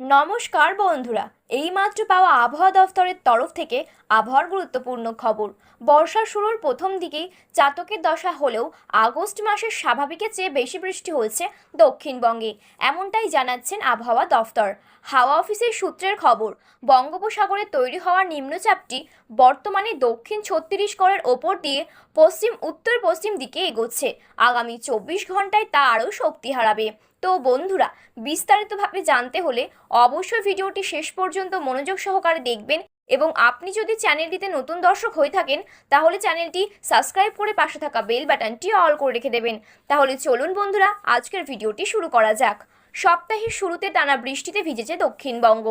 নমস্কার বন্ধুরা এইমাত্র পাওয়া আবহাওয়া দফতরের তরফ থেকে আবহাওয়ার গুরুত্বপূর্ণ খবর। বর্ষা শুরুর প্রথম দিকেই চাতকের দশা হলেও আগস্ট মাসের স্বাভাবিকের চেয়ে বেশি বৃষ্টি হয়েছে দক্ষিণবঙ্গে, এমনটাই জানাচ্ছেন আবহাওয়া দফতর। হাওয়া অফিসের সূত্রের খবর, বঙ্গোপসাগরে তৈরি হওয়া নিম্নচাপটি বর্তমানে দক্ষিণ ছত্তিশগড়ের ওপর দিয়ে পশ্চিম, উত্তর পশ্চিম দিকে এগোচ্ছে। আগামী চব্বিশ ঘন্টায় তা আরও শক্তি হারাবে। তো বন্ধুরা, বিস্তারিতভাবে জানতে হলে অবশ্যই ভিডিওটি শেষ পর্যন্ত মনোযোগ সহকারে দেখবেন এবং আপনি যদি চ্যানেলটিতে নতুন দর্শক হয়ে থাকেন, তাহলে চ্যানেলটি সাবস্ক্রাইব করে পাশে থাকা বেল বাটনটি অল করে রেখে দেবেন। তাহলে চলুন বন্ধুরা, আজকের ভিডিওটি শুরু করা যাক। সপ্তাহের শুরুতে টানা বৃষ্টিতে ভিজেছে দক্ষিণবঙ্গ।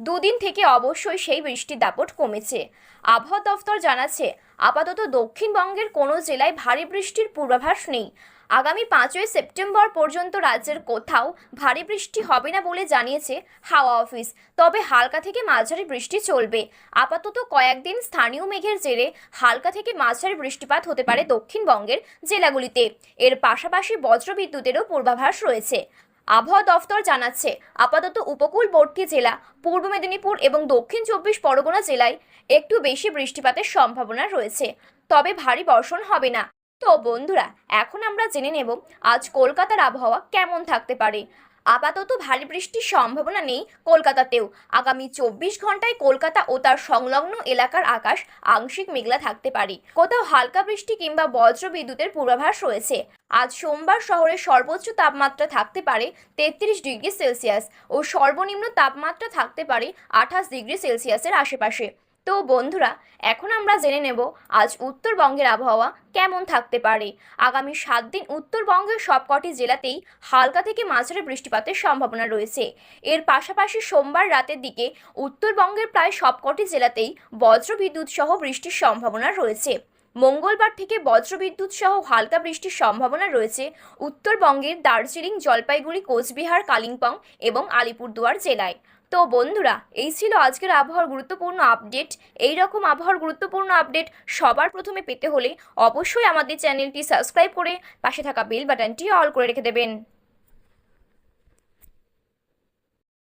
দুদিন থেকে অবশ্যই সেই বৃষ্টির দাপট কমেছে। আবহাওয়া দফতর জানাচ্ছে, আপাতত দক্ষিণবঙ্গের কোনো জেলায় ভারী বৃষ্টির পূর্বাভাস নেই। আগামী পাঁচই সেপ্টেম্বর পর্যন্ত রাজ্যের কোথাও ভারী বৃষ্টি হবে না বলে জানিয়েছে হাওয়া অফিস। তবে হালকা থেকে মাঝারি বৃষ্টি চলবে। আপাতত কয়েকদিন স্থানীয় মেঘের জেরে হালকা থেকে মাঝারি বৃষ্টিপাত হতে পারে দক্ষিণবঙ্গের জেলাগুলিতে। এর পাশাপাশি বজ্রবিদ্যুতেরও পূর্বাভাস রয়েছে। আবহাওয়া দফতর জানাচ্ছে, আপাতত উপকূলবর্তী জেলা পূর্ব মেদিনীপুর এবং দক্ষিণ চব্বিশ পরগনা জেলায় একটু বেশি বৃষ্টিপাতের সম্ভাবনা রয়েছে। তবে ভারী বর্ষণ হবে না। তো বন্ধুরা, এখন আমরা জেনে নেব আজ কলকাতার আবহাওয়া কেমন থাকতে পারে। আপাতত ভারী বৃষ্টির সম্ভাবনা নেই কলকাতাতেও। আগামী চব্বিশ ঘন্টায় কলকাতা ও তার সংলগ্ন এলাকার আকাশ আংশিক মেঘলা থাকতে পারে। কোথাও হালকা বৃষ্টি কিংবা বজ্র বিদ্যুতের পূর্বাভাস রয়েছে। আজ সোমবার শহরের সর্বোচ্চ তাপমাত্রা থাকতে পারে তেত্রিশ ডিগ্রি সেলসিয়াস ও সর্বনিম্ন তাপমাত্রা থাকতে পারে আঠাশ ডিগ্রি সেলসিয়াসের আশেপাশে। তো বন্ধুরা, এখন আমরা জেনে নেব আজ উত্তরবঙ্গের আবহাওয়া কেমন থাকতে পারে। আগামী সাত দিন উত্তরবঙ্গের সবকটি জেলাতেই হালকা থেকে মাঝারি বৃষ্টিপাতের সম্ভাবনা রয়েছে। এর পাশাপাশি সোমবার রাতের দিকে উত্তরবঙ্গের প্রায় সবকটি জেলাতেই বজ্রবিদ্যুৎ সহ বৃষ্টির সম্ভাবনা রয়েছে। মঙ্গলবার থেকে বজ্রবিদ্যুৎ সহ হালকা বৃষ্টির সম্ভাবনা রয়েছে উত্তরবঙ্গের দার্জিলিং, জলপাইগুড়ি, কোচবিহার, কালিম্পং এবং আলিপুরদুয়ার জেলায়। তো বন্ধুরা, এই ছিল আজকের আবহাওয়ার গুরুত্বপূর্ণ আপডেট। এই রকম আবহাওয়ার গুরুত্বপূর্ণ আপডেট সবার প্রথমে পেতে হলে অবশ্যই আমাদের চ্যানেলটি সাবস্ক্রাইব করে পাশে থাকা বেল বাটনটি অল করে রেখে দেবেন।